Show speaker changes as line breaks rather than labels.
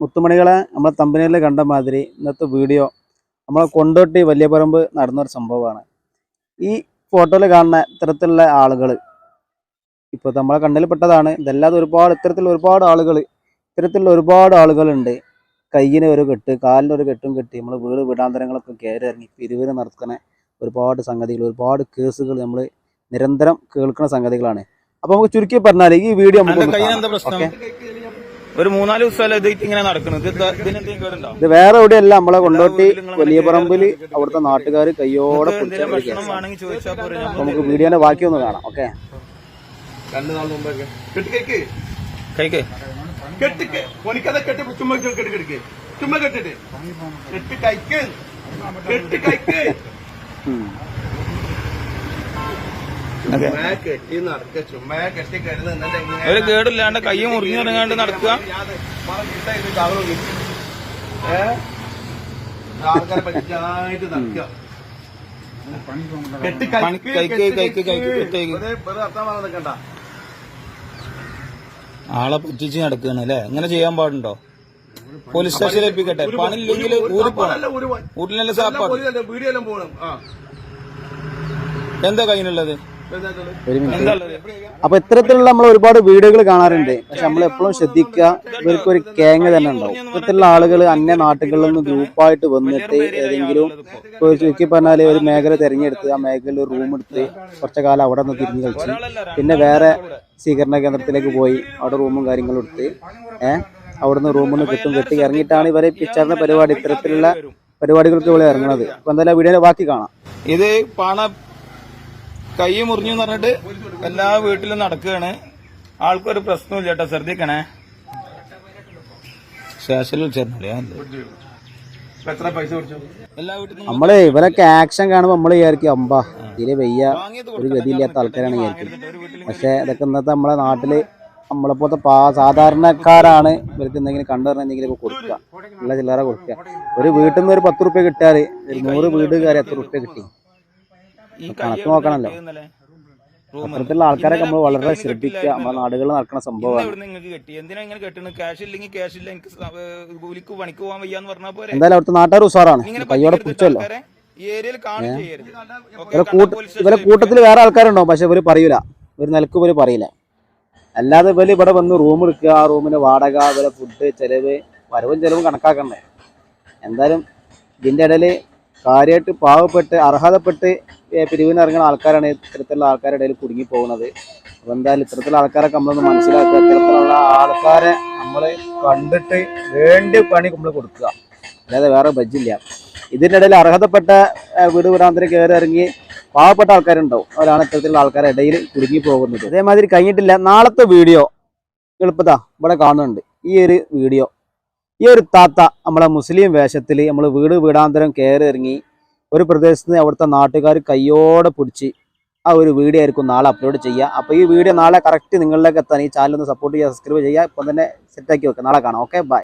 മുത്തുമണികളെ നമ്മളെ തമ്പനിയിൽ കണ്ട മാതിരി ഇന്നത്തെ വീഡിയോ നമ്മളെ കൊണ്ടോട്ടി വലിയ പറമ്പ് നടന്നൊരു സംഭവമാണ്. ഈ ഫോട്ടോയിൽ കാണുന്ന ഇത്തരത്തിലുള്ള ആളുകൾ ഇപ്പോൾ നമ്മളെ കണ്ണിൽ പെട്ടതാണ്. ഇതല്ലാതെ ഒരുപാട് ഇത്തരത്തിലുള്ള ഒരുപാട് ആളുകൾ ഇത്തരത്തിലുള്ള ഒരുപാട് ആളുകളുണ്ട്. കയ്യിന് ഒരു കെട്ട് കാലിന് ഒരു കെട്ടും കെട്ടി നമ്മൾ വീട് വീടാന്തരങ്ങളൊക്കെ കയറി ഇറങ്ങി പിരിവിന് നടക്കുന്ന ഒരുപാട് സംഗതികൾ ഒരുപാട് കേസുകൾ നമ്മൾ നിരന്തരം കേൾക്കുന്ന സംഗതികളാണ്. അപ്പോൾ നമുക്ക് ചുരുക്കി പറഞ്ഞാൽ ഈ വീഡിയോ നമുക്ക്
ഓക്കെ. ഒരു മൂന്നാൽ ദിവസമല്ല ഇത് ഇങ്ങനെ നടക്കുന്നത്? ഇത്
വേറെ എവിടെയല്ല നമ്മളെ കൊണ്ടോട്ടി വലിയ പറമ്പിൽ അവിടുത്തെ നാട്ടുകാർ കയ്യോടെ നമുക്ക് വീഡിയോന്റെ ബാക്കി ഒന്ന് കാണാം ഓക്കെ?
ചുമ്മാ കെട്ടി കെട്ടിക്ക് ചുമ്മാ കെട്ടിട്ട്. കെട്ടി കഴിക്ക് കെട്ടി കഴിക്ക് ചുമ്മാ കെട്ടി നടക്ക ചുമ്മാ കെട്ടി കരുതുന്നുണ്ട്
ഒരു കേടില്ലാണ്ട് കൈ മുറിഞ്ഞിറങ്ങാണ്ട് നടക്കുക.
ആൾക്കാരെ പറ്റിച്ചായിട്ട് നടക്കുക.
ആളെ പറ്റിച്ച് നടക്കുകയാണ് അല്ലേ? ഇങ്ങനെ ചെയ്യാൻ പാടുണ്ടോ? പോലീസ് സ്റ്റേഷനിൽ ഏൽപ്പിക്കട്ടെ. പണിയില്ലെങ്കിൽ ഊരി സാപ്പാട്. എന്താ കയ്യിലുള്ളത്?
അപ്പൊ ഇത്തരത്തിലുള്ള നമ്മൾ ഒരുപാട് വീടുകൾ കാണാറുണ്ട്. പക്ഷെ നമ്മൾ എപ്പോഴും ശ്രദ്ധിക്കുക ഇവർക്ക് ഒരു കേങ്ങ തന്നെ ഉണ്ടാവും. ഇത്തരത്തിലുള്ള ആളുകൾ അന്യ നാട്ടുകളിൽ നിന്ന് ഗ്രൂപ്പായിട്ട് വന്നിട്ട് ഏതെങ്കിലും ചുരുക്കി പറഞ്ഞാൽ ഒരു മേഖല തിരഞ്ഞെടുത്ത് ആ മേഖലയിൽ ഒരു റൂം എടുത്ത് കുറച്ചു കാലം അവിടെ നിന്ന് തിരിഞ്ഞു കളിച്ച് പിന്നെ വേറെ സ്വീകരണ കേന്ദ്രത്തിലേക്ക് പോയി അവിടെ റൂമും കാര്യങ്ങളും എടുത്ത് ഏഹ് അവിടുന്ന് റൂമിൽ നിന്ന് കിട്ടും കെട്ടി ഇറങ്ങിയിട്ടാണ് ഇവരെ പിച്ചറിന്റെ പരിപാടി ഇത്തരത്തിലുള്ള പരിപാടികൾക്ക് ഇവിടെ ഇറങ്ങുന്നത് അപ്പൊ എന്തായാലും വീഡിയോ ബാക്കി കാണാം.
ഇത് പണ കൈ മുറിഞ്ഞു എന്ന് പറഞ്ഞിട്ട് എല്ലാ വീട്ടിലും നടക്കുകയാണ്. ആൾക്കൊരു പ്രശ്നമില്ല കേട്ടോ ശ്രദ്ധിക്കണേ. ശേഷം ചേർന്നല്ലേ
എത്ര പൈസ കൊടുത്തു?
എല്ലാ വീട്ടിലും
നമ്മൾ ഇവരൊക്കെ ആക്ഷൻ കാണുമ്പോ നമ്മൾ വിചാരിക്കും അമ്പാ ഇതിലെ വയ്യ ഒരു ഗതിയില്ലാത്ത ആൾക്കാരാണ് വിചാരിക്കും. പക്ഷെ ഇതൊക്കെ ഇന്നത്തെ നമ്മളെ നാട്ടിൽ നമ്മളെപ്പോലത്തെ പാ സാധാരണക്കാരാണ് ഇവർക്ക് എന്തെങ്കിലും കണ്ടുവരണം കൊടുക്കുക. നല്ല ചില്ലറ കൊടുക്കുക. ഒരു വീട്ടിൽ നിന്ന് ഒരു പത്ത് റുപ്യ കിട്ടാറ് ഒരു നൂറ് വീട് കയറി എത്ര റുപ്യ കിട്ടി? കണക്ക് നോക്കണല്ലോ. അത്തരത്തിലുള്ള ആൾക്കാരൊക്കെ നമ്മൾ വളരെ ശ്രദ്ധിക്കുക നമ്മുടെ നാടുകളിൽ നടക്കുന്ന സംഭവമാണ്.
നിങ്ങൾക്ക് കെട്ടി? എന്തിനാ ഇങ്ങനെ ക്യാഷ് ഇല്ലെങ്കിൽ ക്യാഷ് ഇല്ല. എനിക്ക് സ- ഏഹ് കൂലിക്ക് പണിക്ക് പോകാൻ വയ്യാന്ന് പറഞ്ഞാൽ പോരെ.
എന്തായാലും അവിടുത്തെ നാട്ടുകാർ ഉസാറാണ് കയ്യോടെ പിടിച്ചല്ലോ ഇവരെ കൂട്ടത്തിൽ വേറെ ആൾക്കാരുണ്ടോ പക്ഷെ ഇവർ പറയൂല. ഒരു നിലയ്ക്ക് ഇവർ പറയില്ല. അല്ലാതെ ഇവർ ഇവിടെ വന്ന് റൂം എടുക്കുക ആ റൂമിന് വാടക ഇവരെ ഫുഡ് ചെലവ് വരവും ചെലവും കണക്കാക്കണ്ടേ. എന്തായാലും ഇതിന്റെ ഇടയിൽ കാര്യമായിട്ട് പാവപ്പെട്ട് അർഹതപ്പെട്ട് ഏ, പിരിവിന് ഇറങ്ങുന്ന ആൾക്കാരാണ് ഇത്തരത്തിലുള്ള ആൾക്കാരുടെ ഇടയിൽ കുടുങ്ങി പോകുന്നത്. അപ്പോൾ എന്തായാലും ഇത്തരത്തിലുള്ള ആൾക്കാരൊക്കെ നമ്മളൊന്ന് മനസ്സിലാക്കുക. ഇത്തരത്തിലുള്ള ആൾക്കാരെ നമ്മൾ കണ്ടിട്ട് വേണ്ട പണി നമ്മൾ കൊടുക്കുക. അല്ലാതെ വേറെ ബജ്ജില്ല. ഇതിന്റെ ഇടയിൽ അർഹതപ്പെട്ട വീട് വീടാന്തരം കയറി ഇറങ്ങി പാവപ്പെട്ട ആൾക്കാരുണ്ടാവും. അവരാണ് ഇത്തരത്തിലുള്ള ആൾക്കാരുടെ ഇടയിൽ കുടുങ്ങി പോകുന്നത്. അതേമാതിരി കഴിഞ്ഞിട്ടില്ല. നാളത്തെ വീഡിയോ എളുപ്പതാ. ഇവിടെ കാണുന്നുണ്ട്. ഈ ഒരു വീഡിയോ. ഈ ഒരു താത്ത നമ്മളെ മുസ്ലിം വേഷത്തിൽ നമ്മൾ വീട് വീടാന്തരം കയറി ഇറങ്ങി ഒരു പ്രദേശത്ത് അവിടുത്തെ നാട്ടുകാർ കയ്യോടെ പിടിച്ച് ആ ഒരു വീഡിയോ ആയിരിക്കും നാളെ അപ്ലോഡ് ചെയ്യുക. അപ്പോൾ ഈ വീഡിയോ നാളെ കറക്റ്റ് നിങ്ങളിലേക്ക് എത്താൻ ഈ ചാനൽ ഒന്ന് സപ്പോർട്ട് ചെയ്യുക സബ്സ്ക്രൈബ് ചെയ്യുക ഇപ്പം തന്നെ സെറ്റാക്കി വെക്കുക നാളെ കാണാം. Okay bye